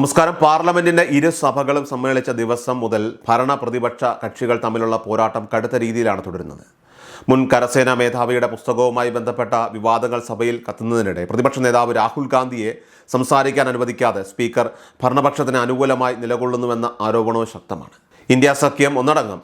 നമസ്കാരം. പാർലമെന്റിന്റെ ഇരു സഭകളും സമ്മേളിച്ച ദിവസം മുതൽ ഭരണ പ്രതിപക്ഷ കക്ഷികൾ തമ്മിലുള്ള പോരാട്ടം കടുത്ത രീതിയിലാണ് തുടരുന്നത്. മുൻ കരസേനാ മേധാവിയുടെ പുസ്തകവുമായി ബന്ധപ്പെട്ട വിവാദങ്ങൾ സഭയിൽ കത്തുന്നതിനിടെ പ്രതിപക്ഷ നേതാവ് രാഹുൽ ഗാന്ധിയെ സംസാരിക്കാൻ അനുവദിക്കാതെ സ്പീക്കർ ഭരണപക്ഷത്തിന് അനുകൂലമായി നിലകൊള്ളുന്നുവെന്ന ആരോപണവും ശക്തമാണ്. ഇന്ത്യ സഖ്യം ഒന്നടങ്കം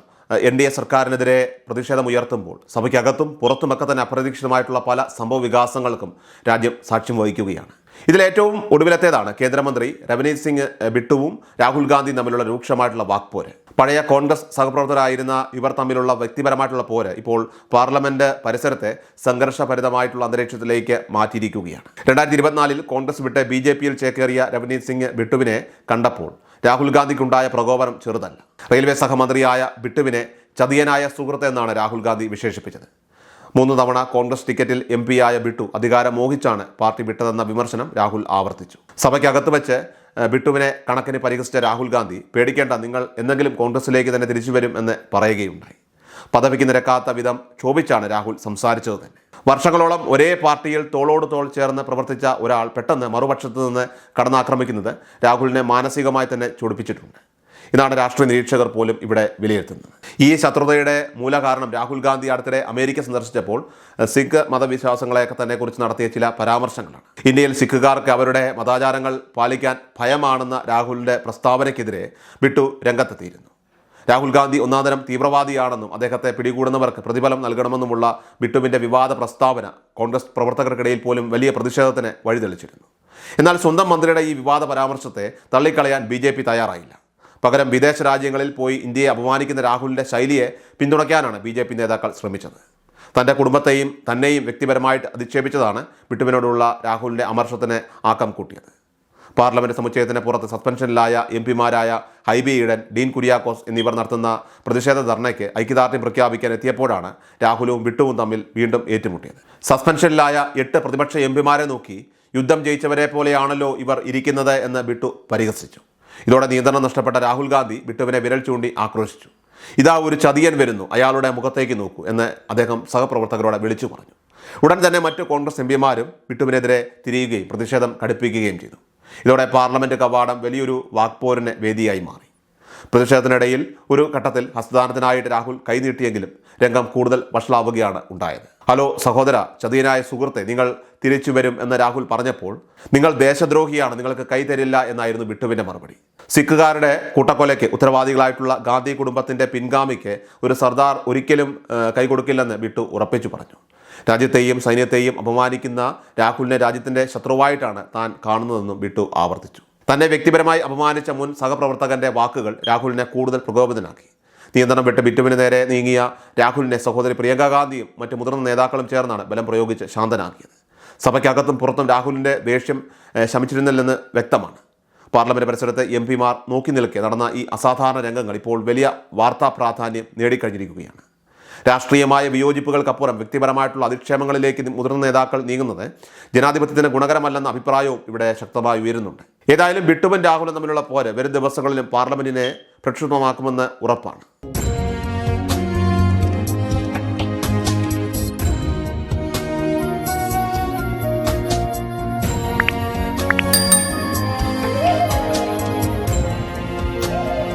എൻ ഡി എ സർക്കാരിനെതിരെ പ്രതിഷേധമുയർത്തുമ്പോൾ സഭയ്ക്കകത്തും പുറത്തുമൊക്കെ തന്നെ അപ്രതീക്ഷിതമായിട്ടുള്ള പല സംഭവ വികാസങ്ങൾക്കും രാജ്യം സാക്ഷ്യം വഹിക്കുകയാണ്. ഇതിലേറ്റവും ഒടുവിലത്തേതാണ് കേന്ദ്രമന്ത്രി രവനീത് സിംഗ് ബിട്ടുവും രാഹുൽ ഗാന്ധി തമ്മിലുള്ള രൂക്ഷമായിട്ടുള്ള വാക്പോര്. പഴയ കോൺഗ്രസ് സഹപ്രവർത്തകരായിരുന്ന ഇവർ തമ്മിലുള്ള വ്യക്തിപരമായിട്ടുള്ള പോര് ഇപ്പോൾ പാർലമെന്റ് പരിസരത്തെ സംഘർഷഭരിതമായിട്ടുള്ള അന്തരീക്ഷത്തിലേക്ക് മാറ്റിയിരിക്കുകയാണ്. രണ്ടായിരത്തി ഇരുപത്തിനാലിൽ കോൺഗ്രസ് വിട്ട് ബി ജെ പിയിൽ ചേക്കേറിയ രവനീത് സിംഗ് ബിട്ടുവിനെ കണ്ടപ്പോൾ രാഹുൽ ഗാന്ധിക്കുണ്ടായ പ്രകോപനം ചെറുതല്ല. റെയിൽവേ സഹമന്ത്രിയായ ബിട്ടുവിനെ ചതിയനായ സുഹൃത്ത് എന്നാണ് രാഹുൽ ഗാന്ധി വിശേഷിപ്പിച്ചത്. മൂന്ന് തവണ കോൺഗ്രസ് ടിക്കറ്റിൽ എം ആയ ബിട്ടു അധികാരം മോഹിച്ചാണ് പാർട്ടി വിട്ടതെന്ന വിമർശനം രാഹുൽ ആവർത്തിച്ചു. സഭയ്ക്കകത്ത് വെച്ച് ബിട്ടുവിനെ കണക്കിന് പരിഹസിച്ച രാഹുൽ ഗാന്ധി പേടിക്കേണ്ട നിങ്ങൾ എന്തെങ്കിലും കോൺഗ്രസിലേക്ക് തന്നെ തിരിച്ചു വരും എന്ന് പറയുകയുണ്ടായി. പദവിക്ക് നിരക്കാത്ത വിധം ക്ഷോഭിച്ചാണ് രാഹുൽ സംസാരിച്ചത് തന്നെ. വർഷങ്ങളോളം ഒരേ പാർട്ടിയിൽ തോളോട് തോൾ ചേർന്ന് പ്രവർത്തിച്ച ഒരാൾ പെട്ടെന്ന് മറുപക്ഷത്ത് നിന്ന് കടന്നാക്രമിക്കുന്നത് രാഹുലിനെ മാനസികമായി തന്നെ ചൊടിപ്പിച്ചിട്ടുണ്ട്. ഇതാണ് രാഷ്ട്രീയ നിരീക്ഷകർ പോലും ഇവിടെ വിലയിരുത്തുന്നത്. ഈ ശത്രുതയുടെ മൂലകാരണം രാഹുൽ ഗാന്ധി അടുത്തിടെ അമേരിക്ക സന്ദർശിച്ചപ്പോൾ സിഖ് മതവിശ്വാസങ്ങളെയൊക്കെ തന്നെ കുറിച്ച് നടത്തിയ ചില പരാമർശങ്ങളാണ്. ഇന്ത്യയിൽ സിഖുകാർക്ക് അവരുടെ മതാചാരങ്ങൾ പാലിക്കാൻ ഭയമാണെന്ന രാഹുലിന്റെ പ്രസ്താവനയ്ക്കെതിരെ ബിട്ടു രംഗത്തെത്തിയിരുന്നു. രാഹുൽ ഗാന്ധി ഒന്നാന്തരം തീവ്രവാദിയാണെന്നും അദ്ദേഹത്തെ പിടികൂടുന്നവർക്ക് പ്രതിഫലം നൽകണമെന്നുമുള്ള ബിട്ടുവിന്റെ വിവാദ പ്രസ്താവന കോൺഗ്രസ് പ്രവർത്തകർക്കിടയിൽ പോലും വലിയ പ്രതിഷേധത്തിന് വഴിതെളിച്ചിരുന്നു. എന്നാൽ സ്വന്തം മന്ത്രിയുടെ ഈ വിവാദ പരാമർശത്തെ തള്ളിക്കളയാൻ ബി തയ്യാറായില്ല. പകരം വിദേശ രാജ്യങ്ങളിൽ പോയി ഇന്ത്യയെ അപമാനിക്കുന്ന രാഹുലിന്റെ ശൈലിയെ പിന്തുണയ്ക്കാനാണ് ബി ജെ പി നേതാക്കൾ ശ്രമിച്ചത്. തന്റെ കുടുംബത്തെയും തന്നെയും വ്യക്തിപരമായിട്ട് അധിക്ഷേപിച്ചതാണ് ബിട്ടുവിനോടുള്ള രാഹുലിന്റെ അമർഷത്തിന് ആക്കം കൂട്ടിയത്. പാർലമെന്റ് സമുച്ചയത്തിന് പുറത്ത് സസ്പെൻഷനിലായ എം പിമാരായ ഹൈബി ഈഡൻ ഡീൻ കുര്യാക്കോസ് എന്നിവർ നടത്തുന്ന പ്രതിഷേധ ധർണയ്ക്ക് ഐക്യദാർഢ്യം പ്രഖ്യാപിക്കാൻ എത്തിയപ്പോഴാണ് രാഹുലും വിട്ടുവും തമ്മിൽ വീണ്ടും ഏറ്റുമുട്ടിയത്. സസ്പെൻഷനിലായ എട്ട് പ്രതിപക്ഷ എം പിമാരെ നോക്കി യുദ്ധം ജയിച്ചവരെ പോലെയാണല്ലോ ഇവർ ഇരിക്കുന്നത് എന്ന് ബിട്ടു പരിഹസിച്ചു. ഇതോടെ നിയന്ത്രണം നഷ്ടപ്പെട്ട രാഹുൽ ഗാന്ധി ബിട്ടുവിനെ വിരൽ ചൂണ്ടി ആക്രോശിച്ചു. ഇതാ ഒരു ചതിയൻ വരുന്നു അയാളുടെ മുഖത്തേക്ക് നോക്കൂ എന്ന് അദ്ദേഹം സഹപ്രവർത്തകരോട് വിളിച്ചു പറഞ്ഞു. ഉടൻ തന്നെ മറ്റ് കോൺഗ്രസ് എം പിമാരും ബിട്ടുവിനെതിരെ തിരിയുകയും പ്രതിഷേധം കടുപ്പിക്കുകയും ചെയ്തു. ഇതോടെ പാർലമെന്റ് കവാടം വലിയൊരു വാക്പോരിന് വേദിയായി മാറി. പ്രതിഷേധത്തിനിടയിൽ ഒരു ഘട്ടത്തിൽ ഹസ്തദാനത്തിനായിട്ട് രാഹുൽ കൈനീട്ടിയെങ്കിലും രംഗം കൂടുതൽ വഷളാവുകയാണ് ഉണ്ടായത്. ഹലോ സഹോദര ചതിയനായ സുഹൃത്തെ നിങ്ങൾ തിരിച്ചു വരും എന്ന് രാഹുൽ പറഞ്ഞപ്പോൾ നിങ്ങൾ ദേശദ്രോഹിയാണ് നിങ്ങൾക്ക് കൈ തരില്ല എന്നായിരുന്നു ബിട്ടുവിന്റെ മറുപടി. സിഖുകാരുടെ കൂട്ടക്കൊലയ്ക്ക് ഉത്തരവാദികളായിട്ടുള്ള ഗാന്ധി കുടുംബത്തിന്റെ പിൻഗാമിക്ക് ഒരു സർദാർ ഒരിക്കലും കൈകൊടുക്കില്ലെന്ന് ബിട്ടു ഉറപ്പിച്ചു പറഞ്ഞു. രാജ്യത്തെയും സൈന്യത്തെയും അപമാനിക്കുന്ന രാഹുലിനെ രാജ്യത്തിന്റെ ശത്രുവായിട്ടാണ് താൻ കാണുന്നതെന്നും ബിട്ടു ആവർത്തിച്ചു. തന്നെ വ്യക്തിപരമായി അപമാനിച്ച മുൻ സഹപ്രവർത്തകന്റെ വാക്കുകൾ രാഹുലിനെ കൂടുതൽ പ്രകോപിതനാക്കി നിയന്ത്രണം വിട്ട് ബിറ്റുവിന് നേരെ നീങ്ങിയ രാഹുലിനെ സഹോദരി പ്രിയങ്ക ഗാന്ധിയും മറ്റ് മുതിർന്ന നേതാക്കളും ചേർന്നാണ് ബലം പ്രയോഗിച്ച് ശാന്തനാക്കിയത്. സഭയ്ക്കകത്തും പുറത്തും രാഹുലിന്റെ ദേഷ്യം ശമിച്ചിരുന്നില്ലെന്ന് വ്യക്തമാണ്. പാർലമെന്റ് പരിസരത്ത് എം പിമാർ നോക്കി നിൽക്കെ നടന്ന ഈ അസാധാരണ രംഗങ്ങൾ ഇപ്പോൾ വലിയ വാർത്താ പ്രാധാന്യം നേടിക്കഴിഞ്ഞിരിക്കുകയാണ്. രാഷ്ട്രീയമായ വിയോജിപ്പുകൾക്കപ്പുറം വ്യക്തിപരമായിട്ടുള്ള അധിക്ഷേപങ്ങളിലേക്ക് മുതിർന്ന നേതാക്കൾ നീങ്ങുന്നത് ജനാധിപത്യത്തിന് ഗുണകരമല്ലെന്ന അഭിപ്രായവും ഇവിടെ ശക്തമായി ഉയരുന്നുണ്ട്. ഏതായാലും ബിട്ടുവും രാഹുലും തമ്മിലുള്ള പോര് വരും ദിവസങ്ങളിലും പാർലമെന്റിനെ പ്രക്ഷുബ്ധമാക്കുമെന്ന് ഉറപ്പാണ്.